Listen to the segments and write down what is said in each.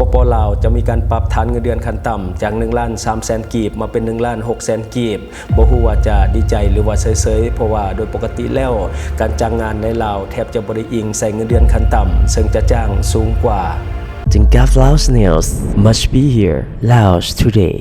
ปปลาวจะมีการปรับฐานเงินเดือนขั้นต่ำจาก1ล้าน3แสนกีบมาเป็น1ล้าน6แสนกีบบ่ฮู้ว่าจะดีใจหรือว่าเซยๆเพราะว่าโดยปกติแล้วการจ้างงานในลาวแทบจะบ่ได้อิงใส่เงินเดือนขั้นต่ำซึ่งจะจ้างสูงกว่า Think of Laos News must be here. Laos today.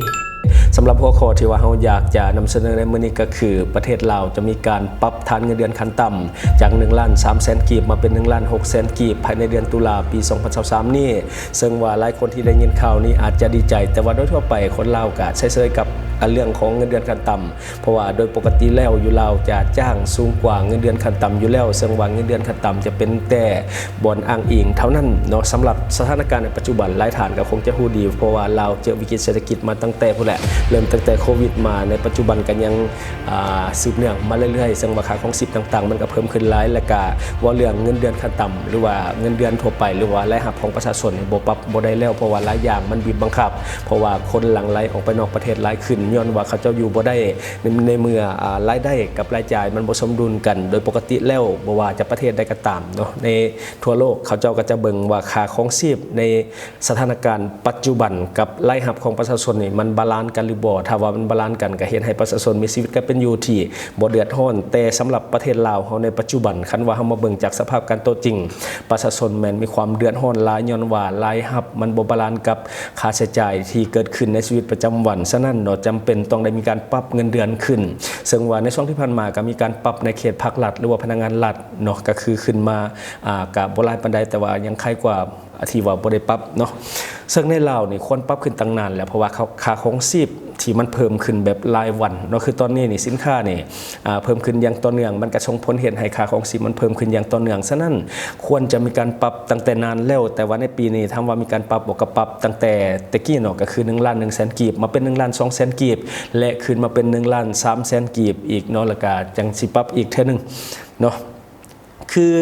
สำหรับหัวข้อที่ว่าเราอยากจะนำเสนอในมื้อนี้ก็คือ ประเทศลาวจะมีการปรับฐานเงินเดือนขั้นต่ำจาก1ล้าน3แสนกีบมาเป็น1ล้าน6แสนกีบภายในเดือนตุลาปี 2023 นี่ซึ่งว่าหลายคนที่ได้ยินข่าวนี้อาจจะดีใจ แต่ว่าโดยทั่วไปคนลาวก็เฉยๆกับเรื่องของเงินเดือนขั้นต่ำเพราะว่าโดยปกติแล้วอยู่ลาวจะจ้างสูงกว่าเงินเดือนขั้นต่ำอยู่แล้วซึ่งว่าเงินเดือนขั้นต่ำจะเป็นแต่บอนอ้างอิงเท่านั้นเนาะสำหรับสถานการณ์ในปัจจุบันหลายฐานก็คงจะฮู้ดี เพราะว่าลาวเจอวิกฤตเศรษฐกิจมาตั้งแต่พุ่นแหละเริ่มตั้งแต่โควิดมาในปัจจุบันกันยังสืบเนื่องมาเรื่อยๆซึ่งราคาของสิบต่าง ๆ มันก็เพิ่มขึ้นหลายและก็ว่าเรื่องเงินเดือนขั้นต่ำหรือว่าเงินเดือนทั่วไป หรือว่ารายรับของประชาชนบ่ปรับบ่ได้แล้วเพราะว่าหลายอย่างมันบีบบังคับ เพราะว่าคนหลังไหลออกไปนอกประเทศหลายขึ้นย้อนว่าเขาเจ้าอยู่บ่ได้ในในเมื่อรายได้กับรายจ่ายมันบ่สมดุลกัน โดยปกติแล้วบ่ว่าจะประเทศใดก็ตามเนาะในทั่วโลกเขาเจ้าก็จะเบิ่งว่าค่าของชีพในสถานการณ์ปัจจุบันกับรายรับของประชาชนนี่มันบาลานซ์กันหรือบ่ ถ้าว่ามันบาลานซ์กันก็เฮ็ดให้ประชาชนมีชีวิตก็เป็นอยู่ที่บ่เดือดร้อน แต่สำหรับประเทศลาวเฮาในปัจจุบันคันว่าเฮามาเบิ่งจากสภาพการโตวจริง ประชาชนแม่นมีความเดือดร้อนหลายย้อนว่ารายรับ มันบ่บาลานซ์กับค่าใช้จ่ายที่เกิดขึ้นในชีวิตประจำวันฉะนั้นเนาะจำเป็นต้องได้มีการปรับเงินเดือนขึ้น ซึ่งว่าในช่วงที่ผ่านมาก็มีการปรับในเขตภาครัฐหรือว่าพนักงานรัฐเนาะก็คือขึ้นมาอ่ากับบ่หลายปานใดแต่ว่ายังใครกว่าที่ว่าบ่ได้ปรับเนาะซึ่งในลาวนี่ควรปรับขึ้นตั้งนานแล้วเพราะว่าค่าของชีพ ที่มันเพิ่มขึ้นแบบรายวันเนาะคือตอนนี้นี่สินค้านี่เพิ่มขึ้นอย่างต่อเนื่อง มันก็ส่งผลเห็นให้ค่าของชีพมันเพิ่มขึ้นอย่างต่อเนื่องฉะนั้นควรจะมีการปรับตั้งแต่นานแล้วแต่ว่าในปีนี้ถาว่ามีการปรับบอกก็ปรับตั้งแต่ตะกี้เนาะก็คือ1ล้าน1แสนกีบมาเป็น1ล้าน2แสนกีบและขึ้นมาเป็น1ล้าน3แสนกีบอีกเนาะล้วก็จังสิปรับอีกเท่านึงเนาะคือ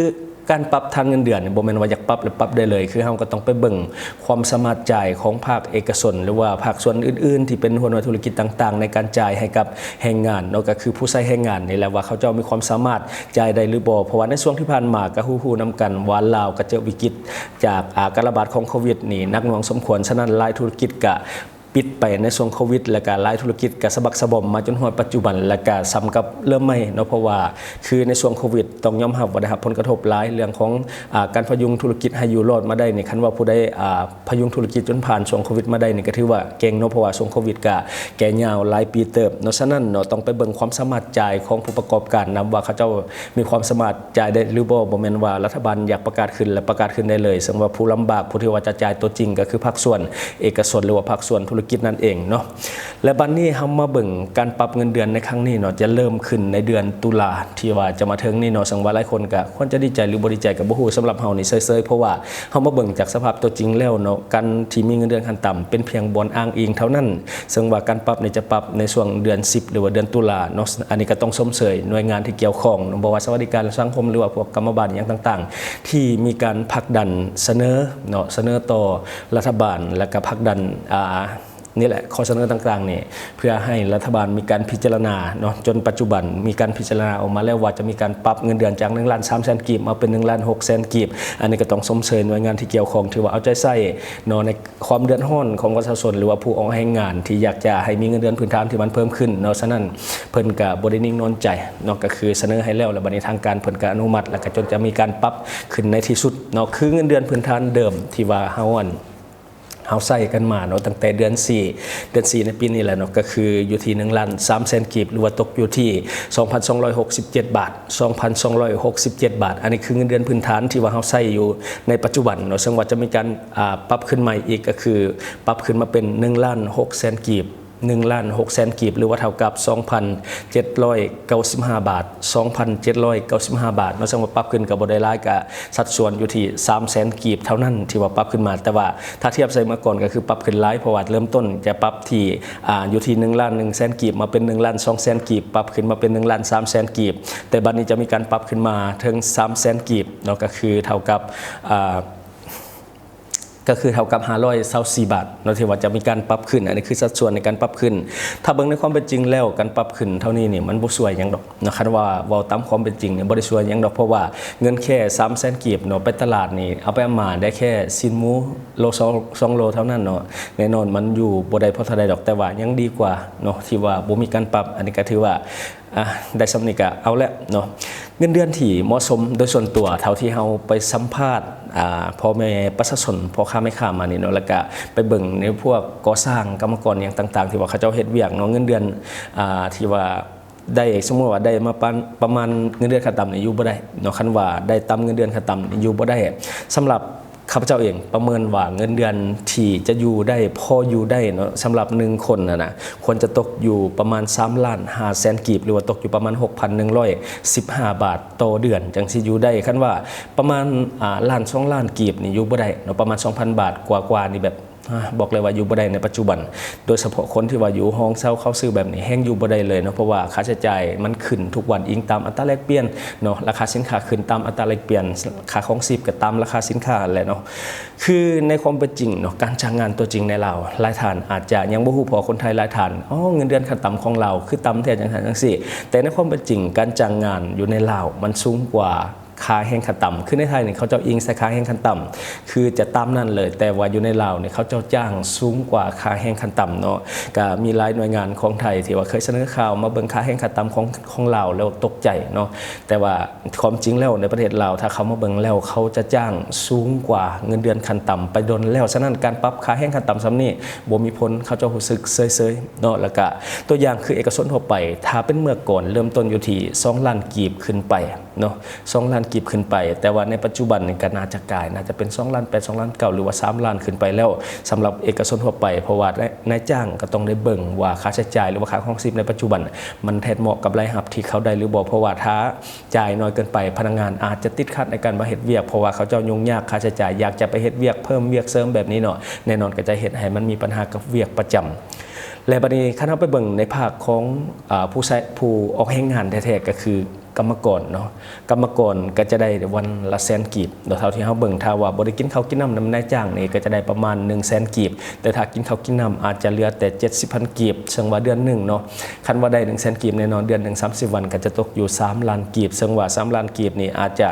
การปรับทางเงินเดือนเนี่ยบ่แม่นว่าอยากปรับหรือปรับได้เลย คือเฮาก็ต้องไปเบิ่งความสามารถจ่ายของภาคเอกชนหรือว่าภาคส่วนอื่น ๆ ที่เป็นหัวหน้าธุรกิจต่าง ๆ ในการจ่ายให้กับแรงงานเนาะก็คือผู้ใช้แรงงานนี่แหละว่าเขาเจ้ามีความสามารถจ่ายได้หรือบ่เพราะว่าในช่วงที่ผ่านมาก็ฮู้ๆนํกันว่าลาวก็เจอวิกฤตจากอาการระบาดของโควิดนี่นักหน่วงสมควรฉะนั้นหลายธุรกิจก็ ปิดไปในช่วงโควิด และก็หลายธุรกิจก็สะบักสะบอมมาจนฮอดปัจจุบันและก็ซ้ำกับเริ่มใหม่เนาะเพราะว่าคือในช่วงโควิดต้องยอมรับว่าได้รับผลกระทบหลายเรื่องของอการพยุงธุรกิจให้อยู่รอดมาได้นี่คันว่าผู้ใดอ่าพยุงธุรกิจจนผ่านช่วงโควิดมาได้นี่ก็ถือว่าเก่งเนาะเพราะว่าช่วงโควิดก็แก่ยาวหลายปีเติบเนาะฉะนั้นเนาะต้องไปเบิ่งความสามารถจ่ายของผู้ประกอบการนํว่าเขาเจ้ามีความสามารถจ่ายได้หรือบ่บ่แม่นว่ารัฐบาลอยากประกาศขึ้นและประกาศขึ้นได้เลยซึ่งว่าผู้ลำบากผู้ที่ว่าจะจ่ายตัวจริงก็คือภาคส่วนเอกชนหรือว่าภาคส่วนธุรกิจนั่นเองเนาะและบัดนนี้เฮามาเบิ่งการปรับเงินเดือนในครั้งนี้เนาะจะเริ่มขึ้นในเดือนตุลาที่ว่าจะมาถึงนี่เนาะสังว่าหลายคนก็ควรจะดีใจหรือบ่ดีใจก็บ่ฮู้สำหรับเฮานี่เซยๆเพราะว่าเฮามาเบิ่งจากสภาพตัวจริงแล้วเนาะการที่มีเงินเดือนขั้นต่ำเป็นเพียงบอนอ้างอิงเท่านั้นซึ่งว่าการปรับนี่จะปรับในช่วงเดือน 10 หรือว่าเดือนตุลาเนาะอันนี้ก็ต้องสมเสยหน่วยงานที่เกี่ยวข้องนาะบ่ว่าสวัสดิการสังคมหรือว่าพวกกรรมบาลอย่างต่าง ๆ ที่มีการผลักดันเสนอเนาะเสนอต่อรัฐบาลและก็ผลักดันอ่า นี่แหละข้อเสนอต่างๆเนี่ยเพื่อให้รัฐบาลมีการพิจารณาเนาะจนปัจจุบันมีการพิจารณาออกมาแล้วว่าจะมีการปรับเงินเดือนจาก1ล้าน3แสนกีบมาเป็น1ล้าน6แสนกีบ อันนี้ก็ต้องสมเสยหน่วยงานที่เกี่ยวข้องถือว่าเอาใจใส่เนาะในความเดือดร้อนของประชาชนหรือว่าผู้ออกแรงงานที่อยากจะให้มีเงินเดือนพื้นฐานที่มันเพิ่มขึ้นเนาะฉะนั้นเพิ่นก็บ่ได้นิ่งนอนใจเนาะก็คือเสนอให้แล้วแล้วบัดนี้ทางการเพิ่นก็อนุมัติ แล้วก็จนจะมีการปรับขึ้นในที่สุดเนาะคือเงินเดือนพื้นฐานเดิมที่ว่าเฮาอัน เฮาใส่กันมาเนาะตั้งแต่เดือน 4 เดือน 4 ในปีนี้แหละเนาะก็คืออยู่ที่1ล้าน3แสนกีบหรือว่าตกอยู่ที่ 2,267 บาท 2,267 บาท อันนี้คือเงินเดือนพื้นฐานที่ว่าเฮาใส่อยู่ในปัจจุบันเนาะซึ่งว่าจะมีการปรับขึ้นใหม่อีกก็คือ ปรับขึ้นมาเป็น1ล้าน6แสนกีบ 1ล้าน6แสนกีบ หรือว่าเท่ากับ 2,795 บาท 2,795 บาทเนาะซึ่งว่าปรับขึ้นกับบได้ร้ายกับสัดส่วนอยู่ที่3แสนกีบ เท่านั้นที่ว่าปรับขึ้นมา แต่ว่าถ้าเทียบใส่เมื่อก่อนก็คือปรับขึ้นหลายเพราะว่าเริ่มต้นจะปรับที่อ่าอยู่ที่1ล้าน1แสนกีบ มาเป็น1ล้าน2แสนกีบ ปรับขึ้นมาเป็น1ล้าน3แสนกีบ แต่บัดนี้จะมีการปรับขึ้นมาถึง3แสนกีบเนาะก็คือเท่ากับอ่า ก็คือเท่ากับ524บาทเนาะที่ว่าจะมีการปรับขึ้น อันนี้คือสัดส่วนในการปรับขึ้น ถ้าเบิ่งในความเป็นจริงแล้วการปรับขึ้นเท่านี้เนี่ยมันบ่สวยยังดอกนะคันว่าเว้าตามความเป็นจริงเนี่ยบ่ได้สวยยังดอกเพราะว่าเงินแค่300,000กีบเนาะไปตลาดนี่เอาไปอามาได้แค่ซินหมูโลสองสองโลเท่านั้นเนาะแน่นอนมันอยู่บ่ได้เพราะเท่าใดดอกแต่ว่ายังดีกว่าเนาะที่ว่าบ่มีการปรับอันนี้ก็ถือว่า อะได้สำนึกะเอาละเนาะเงินเดือนที่เหมาะสมโดยส่วนตัวเท่าที่เฮาไปสัมภาษณ์อ่าพ่อแม่ประชาชนพ่อค้าแม่ค้ามานี่เนาะแล้วก็ไปเบิ่งในพวกก่อสร้างกรรมกรอย่างต่าง ๆ ที่ว่าเขาเจ้าเฮ็ดเวียกเนาะเงินเดือนอ่าที่ว่าได้สมมติว่าได้มาปานประมาณเงินเดือนขั้นต่ำนี่อยู่บ่ได้เนาะคันว่าได้ต่ำเงินเดือนขั้นต่ำอยู่บ่ได้สำหรับ ข้าพเจ้าเองประเมินว่าเงินเดือนที่จะอยู่ได้พออยู่ได้เนาะสำหรับหนึ่งคนนะนะควรจะตกอยู่ประมาณ3ล้าน5แสนกีบ หรือว่าตกอยู่ประมาณ 6,115 บาทต่อเดือน จังสิอยู่ได้คันว่าประมาณล้านสองล้านกีบนี่อยู่บ่ได้เนาะประมาณ 2,000 บาทกว่าๆนี่แบบ บอกเลยว่าอยู่บ่ได้ในปัจจุบัน โดยเฉพาะคนที่ว่าอยู่ห้องเช่าเข้าซื้อแบบนี้แห้งอยู่บ่ได้เลยเนาะเพราะว่าค่าใช้จ่ายมันขึ้นทุกวันอิงตามอัตราแลกเปลี่ยนเนาะราคาสินค้าขึ้นตามอัตราแลกเปลี่ยนค่าของชีพก็ตามราคาสินค้าแหละเนาะคือในความเป็นจริงเนาะการจ้างงานตัวจริงในลาหลายฐานอาจจะยังบ่ฮู้พอคนไทยหลายฐานอ๋อเงินเดือนขั้นต่ำของเราคือต่ำแท้จังซั่นจังซี่แต่ในความเป็นจริงการจ้างงานอยู่ในลาวมันสูงกว่า ค่าแห้งขั้นต่ำคือในไทยเนี่ยเขาเจ้าอิงใส่ค่าแห้งขั้นต่ำคือจะตามนั่นเลย แต่ว่าอยู่ในลาวเนี่ยเขาเจ้าจ้างสูงกว่าค่าแห้งขั้นต่ำเนาะก็มีหลายหน่วยงานของไทยที่ว่าเคยเสนอข่าวมาเบิ่งค่าแห้งขั้นต่ำของของลาวแล้วตกใจเนาะแต่ว่าความจริงแล้วในประเทศลาวถ้าเขามาเบิ่งแล้วเขาจะจ้างสูงกว่าเงินเดือนขั้นต่ำไปโดนแล้วฉะนั้นการปรับค่าแห้งขั้นต่ำซ้ำนี่บ่มีผลเขาเจ้ารู้สึกเซยๆเนาะแล้วก็ตัวอย่างคือเอกชนทั่วไป ถ้าเป็นเมื่อก่อนเริ่มต้นอยู่ที่2ล้านกีบขึ้นไปเนาะ2ล้านกีบขึ้นไป แต่ว่าในปัจจุบันก็น่าจะกลายน่าจะเป็น2ล้าน8 2ล้าน9หรือว่า 3 ล้านขึ้นไปแล้วสำหรับเอกชนทั่วไป เพราะว่านายจ้างก็ต้องได้เบิ่งว่าค่าใช้จ่ายหรือว่าค่าของชีพในปัจจุบัน มันแทนเหมาะกับรายรับที่เขาได้หรือบ่เพราะว่าถ้าจ่ายน้อยเกินไปพนักงานอาจจะติดขัดในการมาเฮ็ดเวียก เพราะว่าเขาเจ้ายุ่งยากค่าใช้จ่ายอยากจะไปเฮ็ดเวียกเพิ่มเวียกเสริมแบบนี้เนาะแน่นอนก็จะเฮ็ดให้มันมีปัญหากับเวียกประจำและบัดนี้คันเราไปเบิ่งในภาคของอผู้ใช้ผู้ออกแรงงานแท้ๆก็คือ กรรมกรเนาะกรรมกรก็จะได้วันละแสนกีบโดยเท่าที่เฮาเบิ่งถ้าว่าบ่ได้กินข้าวกินน้ำนำนายจ้างนี่ก็จะได้ประมาณ1 0 0 0 0แสนกีบ แต่ถ้ากินข้าวกินน้ำอาจจะเหลือแต่ 70,000กีบซึ่งว่าเดือนหนึ่งเนาะคันว่าได้1 0 0 0 0แสนกีบแน่นอนเดือนหนึ่ง30วันก็จะตกอยู่ 3ล้านกีบซึ่งว่า3ล้านกีบนี่อาจจะ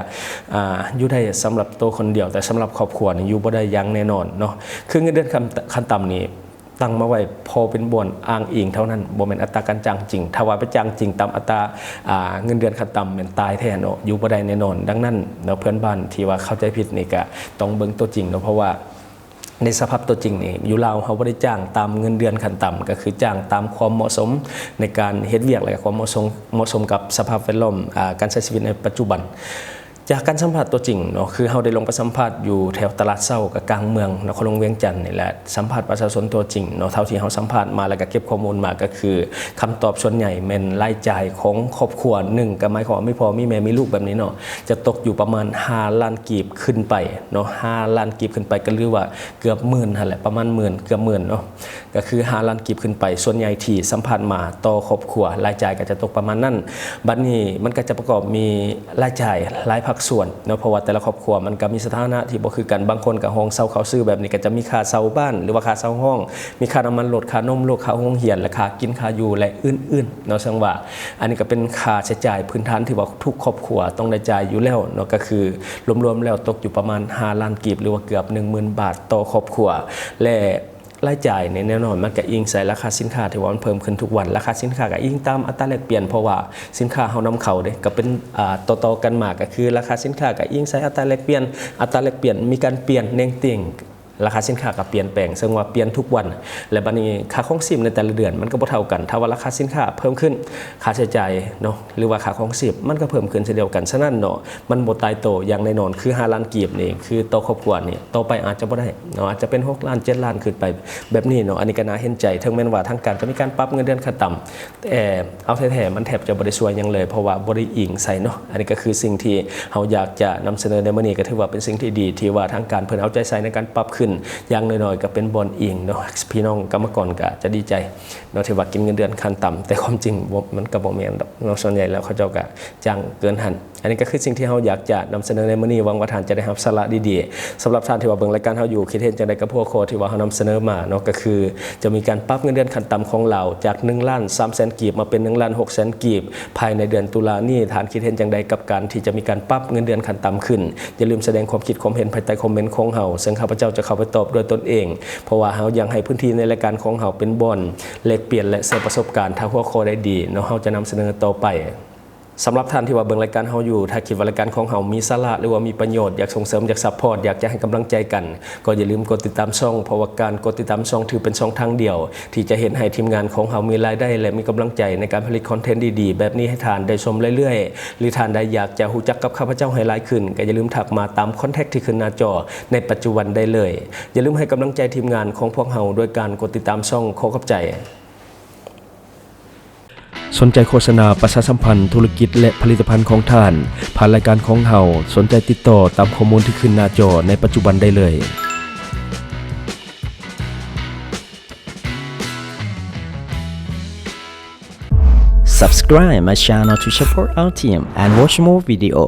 อ่ายู่ได้สำหรับตัวคนเดียว แต่สำหรับครอบครัวนี่อยู่บ่ได้ยังแน่นอนเนาะคือเงินเดือนขั้นขั้นต่ำนี่ ตั้งมาไว้พอเป็นบวนอ้างอิงเท่านั้นบ่แม่นอัตราการจ้างจริง ถ้าว่าไปจ้างจริงตามอัตราอ่าเงินเดือนขั้นต่ำแม่นตายแท้เนาะอยู่บ่ได้แน่นอน ดังนั้นเนาะเพื่อนบ้านที่ว่าเข้าใจผิดนี่ก็ต้องเบิ่งตัวจริงเนาะเพราะว่าในสภาพตัวจริงนี่อยู่ลาวเขาบ่ได้จ้างตามเงินเดือนขั้นต่ำก็คือจ้างตามความเหมาะสมในการเฮ็ดเวียกและความเหมาะสมเหมาะสมกับสภาพแวดล้อมอ่าการใช้ชีวิตในปัจจุบัน จากการสัมผัสตัวจริงเนาะคือเราได้ลงไปสัมผัสอยู่แถวตลาดเศร้ากับกลางเมืองนครหลวงเวียงจันทร์นี่แหละสัมผัสประชาชนตัวจริงเนาะเท่าที่เราสัมผัสมาแล้วก็เก็บข้อมูลมาก็คือคำตอบส่วนใหญ่เป็นรายจ่ายของครอบครัวหนึ่งก็หมายความว่าไม่พอมีแม่มีลูกแบบนี้เนาะจะตกอยู่ประมาณ5ล้านกีบขึ้นไปเนาะ5ล้านกีบขึ้นไปก็เรียกว่าเกือบหมื่นนั่แหละประมาณหมื่นเกือบหมื่นเนาะก็คือ5ล้านกีบขึ้นไป ส่วนใหญ่ที่สัมผัสมาต่อครอบครัวรายจ่ายก็จะตกประมาณนั้นบัดนี้มันก็จะประกอบมีรายจ่ายหลายภาคส่วนเนาะเพราะว่าแต่ละครอบครัวมันก็มีสถานะที่บ่คือกันบางคนก็ห้องเช่าเขาซื้อแบบนี้ก็จะมีค่าเช่าบ้าน หรือว่าค่าเช่าห้อง มีค่าน้ำมันรถค่านมลูกค่าห้องเหียนและค่ากินค่าอยู่และอื่นๆเนาะซึ่งว่า อันนี้ก็เป็นค่าใช้จ่ายพื้นฐานที่ว่าทุกครอบครัวต้องได้จ่ายอยู่แล้วเนาะก็คือรวมๆแล้วตกอยู่ประมาณ5ล้านกีบหรือว่าเกือบ 10,000 บาทต่อครอบครัวและ รายจ่ายในแน่นอนมันก็อิงใส่ราคาสินค้าที่ว่ามันเพิ่มขึ้นทุกวันราคาสินค้าก็อิงตามอัตราแลกเปลี่ยนเพราะว่าสินค้าเฮานำเข้าเด้ก็เป็นอ่าต่อๆกันมาก็คือ ราคาสินค้าก็อิงใส่อัตราแลกเปลี่ยนอัตราแลกเปลี่ยนมีการเปลี่ยนเน่งติ่ง ราคาสินค้าก็เปลี่ยนแปลงซึ่งว่าเปลี่ยนทุกวัน และบัดนี้ค่าของชีพในแต่ละเดือนมันก็บ่เท่ากัน ถ้าว่าราคาสินค้าเพิ่มขึ้นค่าใช้จ่ายเนาะหรือว่าค่าของชีพมันก็เพิ่มขึ้นเช่นเดียวกันฉะนั้นเนาะมันบ่ตายโตอย่างแน่นอนคือ5ล้านกีบนี่คือต่อครอบครัวนี่ต่อไปอาจจะบ่ได้เนาะอาจจะเป็น6ล้าน7ล้านขึ้นไปแบบนี้เนาะอันนี้ก็น่าเห็นใจถึงแม้ว่าทางการจะมีการปรับเงินเดือนขั้นต่ำแต่เอาแท้ๆมันแทบจะบ่ได้ช่วยหยังเลย เพราะว่าบ่ได้อิงใส่เนาะอันนี้ก็คือสิ่งที่เฮาอยากจะนำเสนอในมื้อนี้ก็ถือว่าเป็นสิ่งที่ดีที่ว่าทางการเพิ่นเอาใจใส่ในการปรับขึ้นขึ้น อย่างน้อยๆก็เป็นบอลอิงเนาะพี่น้องกรรมกรก็จะดีใจเนาะที่ว่ากินเงินเดือนขั้นต่ำแต่ความจริงมันก็บ่แม่นดอกเนาะส่วนใหญ่แล้วเขาเจ้าก็จ้างเกินหัน อันนี้ก็คือสิ่งที่เราอยากจะนำเสนอในมื้อนี้หวังว่าท่านจะได้รับสาระดีๆสำหรับท่านที่ว่าเบิ่งรายการเราอยู่คิดเห็นจังไดกับพวกโคที่ว่าเรานำเสนอมาเนาะก็คือ จะมีการปรับเงินเดือนขั้นต่ำของเราจาก1ล้าน3แสนกีบมาเป็น1ล้าน6แสนกีบภายในเดือนตุลานี้ฐานคิดเห็นจังใดกับการที่จะมีการปรับเงินเดือนขั้นต่ำขึ้นอย่าลืมแสดงความคิดความเห็นภายใต้คอมเมนต์ของเฮาซึ่งข้าพเจ้าจะเข้าไปตอบด้วยตนเอง เพราะว่าเฮายังให้พื้นที่ในรายการของเฮาเป็นบอนแลกเปลี่ยนและแชร์ประสบการณ์ถ้าหัวข้อได้ดีเนาะเฮาจะนำเสนอต่อไป สำหรับท่านที่ว่าเบิ่งรายการเฮาอยู่ ถ้าคิดว่ารายการของเฮามีสาระหรือว่ามีประโยชน์อยากส่งเสริมอยากซัพพอร์ตอยากจะให้กำลังใจกัน ก็อย่าลืมกดติดตามช่อง เพราะว่าการกดติดตามช่องถือเป็นช่องทางเดียว ที่จะเห็นให้ทีมงานของเฮามีรายได้ และมีกำลังใจในการผลิตคอนเทนต์ดีๆ แบบนี้ให้ทานได้ชมเรื่อยๆ หรือทานใดอยากจะรู้จักกับข้าพเจ้าให้หลายขึ้น ก็อย่าลืมทักมาตามคอนแทคที่ขึ้นหน้าจอในปัจจุบันได้เลย อย่าลืมให้กำลังใจทีมงานของพวกเฮาด้วยการกดติดตามช่องขอขอบใจ สนใจโฆษณาประชาสัมพันธ์ธุรกิจและผลิตภัณฑ์ของท่าน ผ่านรายการของเฮาสนใจติดต่อตามข้อมูลที่ขึ้นหน้าจอในปัจจุบันได้เลย Subscribe my channel to support our team and watch more video.